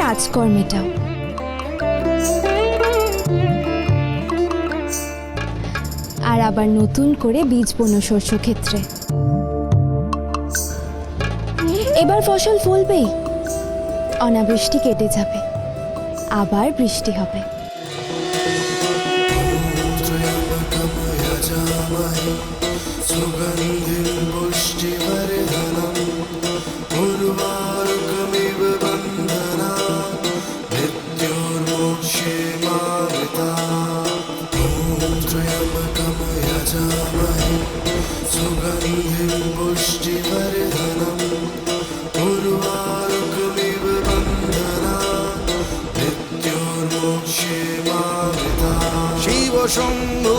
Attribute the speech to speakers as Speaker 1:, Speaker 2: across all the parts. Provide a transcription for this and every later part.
Speaker 1: আজকর মেটাও আর আবার নতুন করে বীজ বোনো শস্য ক্ষেত্রে। এবার ফসল ফলবেই। অনাবৃষ্টি কেটে যাবে। আবার বৃষ্টি হবে।
Speaker 2: ॐ त्र्यम्बकं यजामहे सुगन्धिं पुष्टिवर्धनम् उर्वारुकमिव बन्धना मृत्योर्मोक्षे मामृता শিব শম্ভু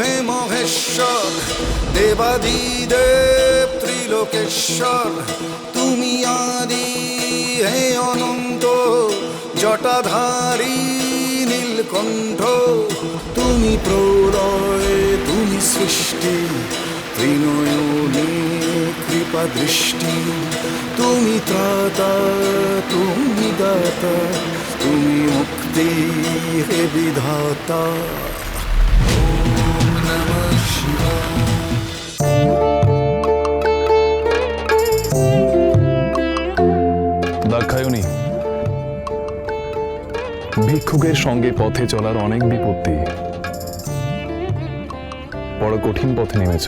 Speaker 2: হে মহেশ্বর দেবাদিদেব ত্রিলোকেশ্বর তুমি আদি হে অনন্ত জটাধারী নীলকণ্ঠ তুমি প্রলয়, তুমি সৃষ্টি, ত্রিনয়নে কৃপা দৃষ্টি। তুমি ত্রাতা, তুমি দাতা, তুমি মুক্তি হে বিধাতা।
Speaker 3: ভিক্ষুকের সঙ্গে পথে চলার অনেক বিপত্তি। বড় কঠিন পথে নেমেছ।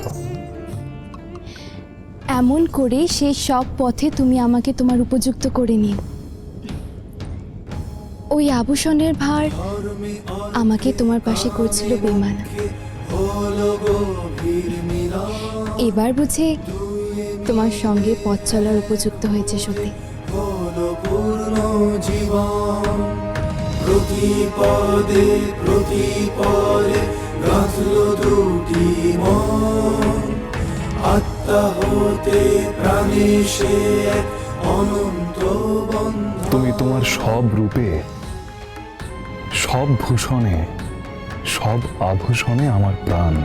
Speaker 1: এমন করে সেই সব পথে তুমি আমাকে তোমার উপযুক্ত করে নিও ওই আভূষণের ভার আমাকে তোমার পাশে করছিল বেমানা এবার বুঝে তোমার সঙ্গে পথ চলার উপযুক্ত হয়েছে সত্যি।
Speaker 2: জীবন প্রতি পদে প্রতি পরে গাঁথল দুটি মন। আত্মা হতে প্রাণে সে এক অনন্ত
Speaker 3: তুমি তোমার সব রূপে সব ভূষণে সব আভূষণে আমার প্রাণ।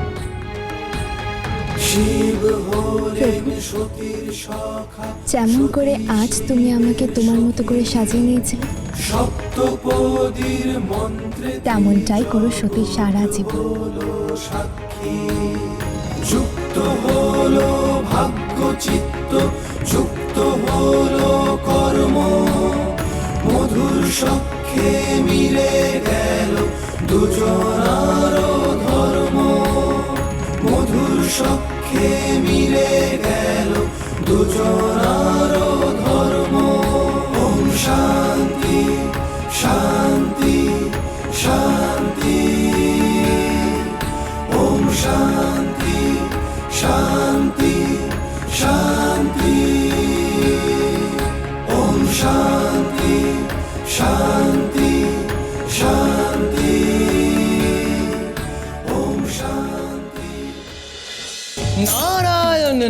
Speaker 1: যেমন করে আজ তুমি আমাকে তোমার মতো করে সাজিয়ে নিয়েছিলে
Speaker 2: সপ্তপদীর মন্ত্রে
Speaker 1: তেমনটাই করো সতী সারা জীবন।
Speaker 2: যুক্ত হলো ভাগ্য চিত্ত যুক্ত হলো কর্ম। মধুর সখ্যে মিলে গেল দুজনার ধর্ম। মধুর সখ্যে মিলে গেল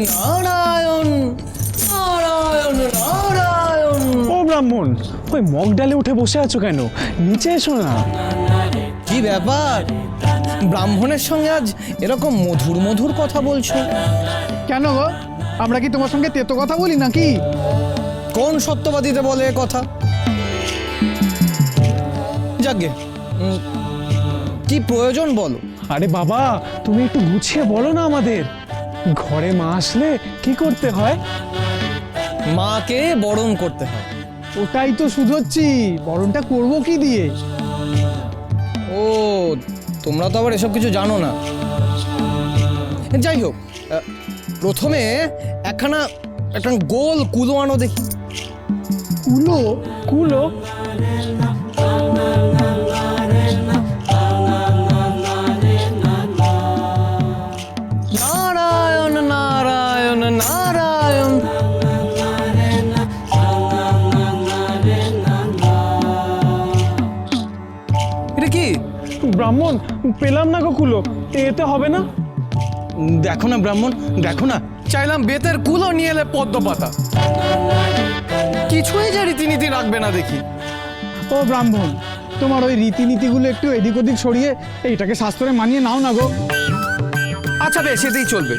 Speaker 4: নারায়ণ নারায়ণ নারায়ণ।
Speaker 5: ও ব্রাহ্মণ ওই মগ ডালে উঠে বসে আছো কেন? নিচে এসো না।
Speaker 4: কি ব্যাপার? ব্রাহ্মণের সঙ্গে আজ এরকম মধুর মধুর কথা বলছো?
Speaker 6: কেন গো? আমরা কি তোমার সঙ্গে তেতো কথা বলি নাকি?
Speaker 4: কোন সত্যবাদীতে বলে এ কথা? যাকে কি প্রয়োজন বলো।
Speaker 5: আরে বাবা তুমি একটু গুছিয়ে বলো না আমাদের। ঘরে মা আসলে কি করতে হয়?
Speaker 4: মাকে বরণ করতে হয়।
Speaker 6: ওটাই তো শুধোচ্ছি বরণটা করব কি দিয়ে?
Speaker 4: ও তোমরা তো আবার এসব কিছু জানো না। যাই হোক আহ, প্রথমে একখানা একটা গোল কুলো আনো দেখি।
Speaker 6: কুলো?
Speaker 5: কুলো? ব্রাহ্মণ? পেলাম না গো কুলো। এতে হবে না?
Speaker 4: দেখো না ব্রাহ্মণ দেখো না। চাইলাম বেতের কুলো নিয়ে এলে পদ্ম পাতা কিছুই যে রীতিনীতি রাখবে না দেখি।
Speaker 6: ও ব্রাহ্মণ তোমার ওই রীতিনীতিগুলো একটু এদিক ওদিক সরিয়ে এইটাকে শাস্ত্রে মানিয়ে নাও না গো।
Speaker 4: আচ্ছা বেশ এতেই চলবে।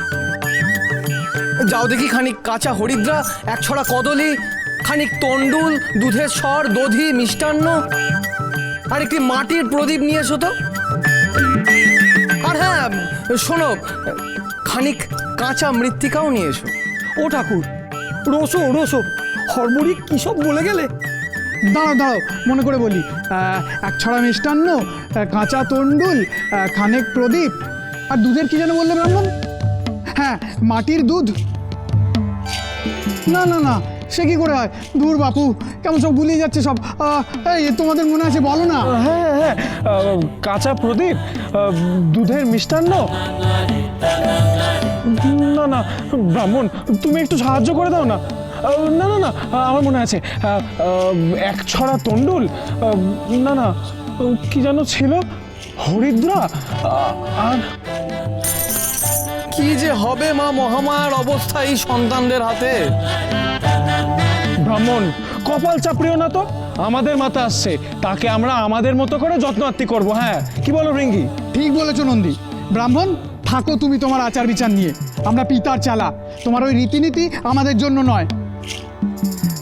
Speaker 4: যাও দেখি খানিক কাঁচা হরিদ্রা এক ছড়া কদলি খানিক তন্ডুল দুধের স্বর দধি মিষ্টান্ন আর একটি মাটির প্রদীপ নিয়ে এসো তো। আর হ্যাঁ শোনো খানিক কাঁচা মৃত্তিকাও নিয়ে এসো।
Speaker 6: ও ঠাকুর রসো রসো হরমুড়ি কী সব বলে গেলে? দাঁড়াও দাঁড়াও মনে করে বলি। এক ছড়া মিষ্টান্ন কাঁচা তন্ডুল আহ, খানেক প্রদীপ আর দুধের কি যেন বললে ব্রাহ্মণ? হ্যাঁ মাটির দুধ। না না না সে কি করে হয়? দূর বাপু কেমন সব গুলিয়ে যাচ্ছে সব। এই তোমাদের মনে আছে বলো না?
Speaker 5: হ্যাঁ হ্যাঁ আহ, কাঁচা প্রদীপ দুধের মিষ্টান্ন? না না ব্রাহ্মণ তুমি একটু সাহায্য করে দাও না। না না না আমার মনে আছে। এক ছড়া তন্ডুল আহ, না না কি যেন ছিল? হরিদ্রা? আর
Speaker 4: কি যে হবে মা মহামার অবস্থা এই সন্তানদের হাতে?
Speaker 5: ব্রাহ্মণ কপাল চাপড়িও না তো? আমাদের মাথা আসছে। তাকে আমরা আমাদের মতো করে যত্ন আত্মি করব হ্যাঁ? কি বলো রিঙ্গি?
Speaker 6: ঠিক বলেছ নন্দী। ব্রাহ্মণ থাকো তুমি তোমার আচার বিচার নিয়ে। আমরা পিতার চালা। তোমার ওই রীতিনীতি আমাদের জন্য নয়।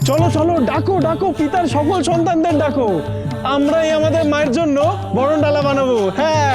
Speaker 5: চলো চলো ডাকো ডাকো পিতার সকল সন্তানদের ডাকো। আমরাই আমাদের মায়ের জন্য বরণ ডালা বানাবো হ্যাঁ?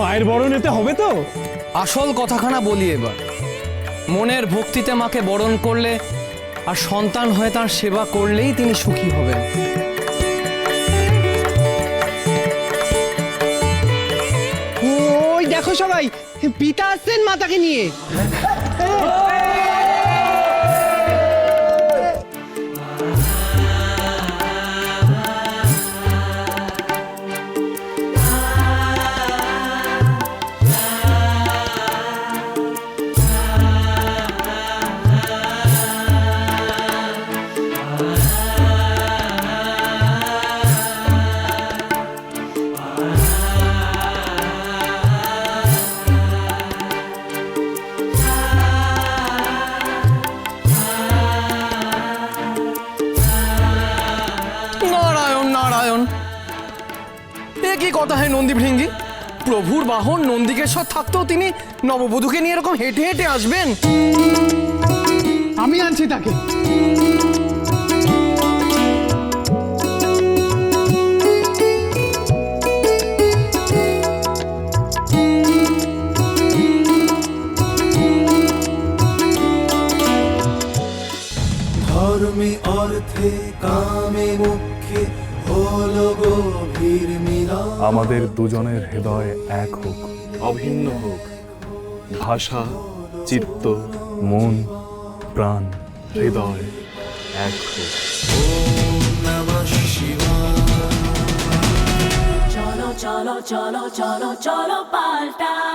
Speaker 5: মায়ের বরণ এতে হবে তো?
Speaker 4: আসল কথাখানা বলি এবার। মনের ভক্তিতে মাকে বরণ করলে আর সন্তান হয়ে তার সেবা করলেই তিনি সুখী হবেন।
Speaker 7: ওই দেখো সবাই পিতা আসছেন মাতাকে নিয়ে।
Speaker 4: কি কথা হয় নন্দী ভৃঙ্গি? প্রভুর বাহন নন্দিকেশ্বর থাকতেও তিনি নববধূকে নিয়ে এরকম হেঁটে হেঁটে আসবেন?
Speaker 6: আমি আনছি তাকে।
Speaker 3: আমাদের দুজনের হৃদয় এক হোক। অভিন্ন হোক। ভাষা চিত্ত মন প্রাণ হৃদয় এক হোক।
Speaker 8: চলো চলো চলো চলো চলো palta